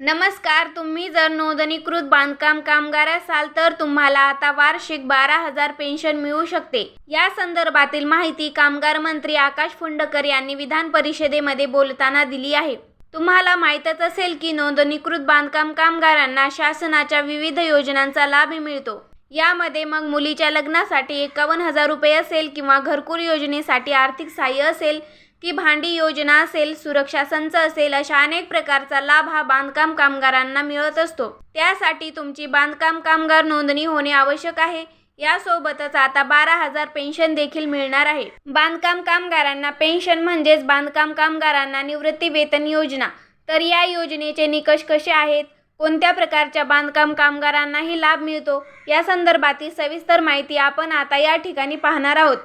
नमस्कार तुम्ही जर नोंदणीकृत बांधकाम कामगार असाल तर तुम्हाला आता वार्षिक बारा हजार पेन्शन मिळू शकते. या संदर्भातील माहिती कामगार मंत्री आकाश फुंडकर यांनी विधान परिषदेमध्ये बोलताना दिली आहे. तुम्हाला माहीतच असेल की नोंदणीकृत बांधकाम कामगारांना शासनाच्या विविध योजनांचा लाभ मिळतो. यामध्ये मग मुलीच्या लग्नासाठी एकावन्न हजार रुपये असेल किंवा घरकुल योजनेसाठी आर्थिक सहाय्य असेल की भांडी योजना असेल सुरक्षा संच असेल अशा अनेक प्रकारचा लाभ हा बांधकाम कामगारांना मिळत असतो. त्यासाठी तुमची बांधकाम कामगार नोंदणी होणे आवश्यक आहे. यासोबतच आता बारा हजार पेन्शन देखील मिळणार आहे. बांधकाम कामगारांना पेन्शन म्हणजेच बांधकाम कामगारांना निवृत्ती वेतन योजना. तर या योजनेचे निकष कसे आहेत? कोणत्या प्रकारच्या बांधकाम कामगारांनाही लाभ मिळतो? या संदर्भातील सविस्तर माहिती आपण आता या ठिकाणी पाहणार आहोत.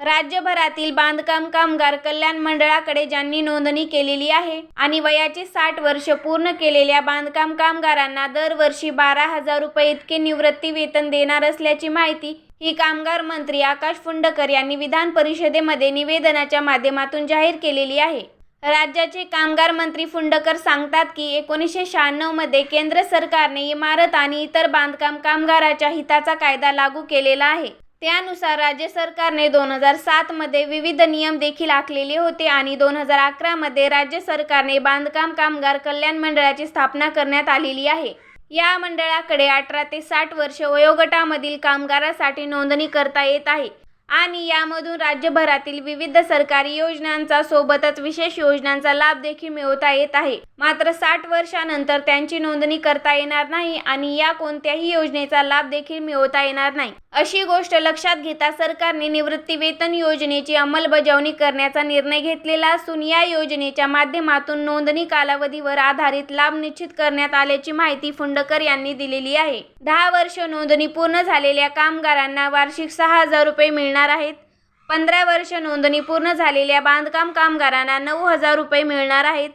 राज्यभरातील बांधकाम कामगार कल्याण मंडळाकडे ज्यांनी नोंदणी केलेली आहे आणि वयाची साठ वर्ष पूर्ण केलेल्या बांधकाम कामगारांना दरवर्षी बारा हजार रुपये इतके निवृत्ती वेतन देणार असल्याची माहिती ही कामगार मंत्री आकाश फुंडकर यांनी विधान परिषदेमध्ये निवेदनाच्या माध्यमातून जाहीर केलेली आहे. राज्याचे कामगार मंत्री फुंडकर सांगतात की एकोणीसशे शहाण्णवमध्ये केंद्र सरकारने इमारत आणि इतर बांधकाम कामगाराच्या हिताचा कायदा लागू केलेला आहे. त्यानुसार राज्य सरकारने दोन हजार सातमध्ये विविध नियम देखील आखलेले होते आणि दोन हजार अकरामध्ये राज्य सरकारने बांधकाम कामगार कल्याण मंडळाची स्थापना करण्यात आलेली आहे. या मंडळाकडे अठरा ते साठ वर्ष वयोगटामधील कामगारासाठी नोंदणी करता येत आहे. आणि यामधून राज्यभरातील विविध सरकारी योजनांचा सोबतच विशेष योजनांचा लाभ देखील मिळवता येत आहे. मात्र साठ वर्षानंतर त्यांची नोंदणी करता येणार नाही आणि या कोणत्याही योजनेचा लाभ देखील मिळवता येणार नाही. अशी गोष्ट लक्षात घेता सरकारने निवृत्ती वेतन योजनेची अंमलबजावणी करण्याचा निर्णय घेतलेला असून या योजनेच्या माध्यमातून नोंदणी कालावधीवर आधारित लाभ निश्चित करण्यात आल्याची माहिती फुंडकर यांनी दिलेली आहे. दहा वर्ष नोंदणी पूर्ण झालेल्या कामगारांना वार्षिक सहा हजार रुपये मिळणार आहेत. पंधरा वर्ष नोंदणी पूर्ण झालेल्या बांधकाम कामगारांना नऊ हजार रुपये मिळणार आहेत.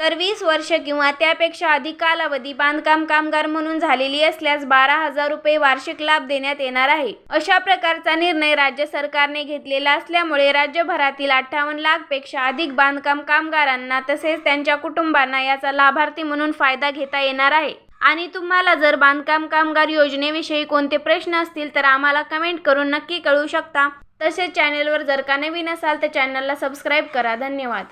तर वीस वर्ष किंवा त्यापेक्षा अधिक कालावधी बांधकाम कामगार म्हणून झालेली असल्यास बारा हजार रुपये वार्षिक लाभ देण्यात येणार आहे. अशा प्रकारचा निर्णय राज्य सरकारने घेतलेला असल्यामुळे राज्यभरातील अठ्ठावन्न लाखपेक्षा अधिक बांधकाम कामगारांना तसेच त्यांच्या कुटुंबांना याचा लाभार्थी म्हणून फायदा घेता येणार आहे. आणि तुम्हाला जर बांधकाम कामगार योजनेविषयी कोणते प्रश्न असतील तर आम्हाला कमेंट करून नक्की कळू शकता. तसेच चॅनेलवर जर का नवीन असाल तर चॅनलला सबस्क्राईब करा. धन्यवाद.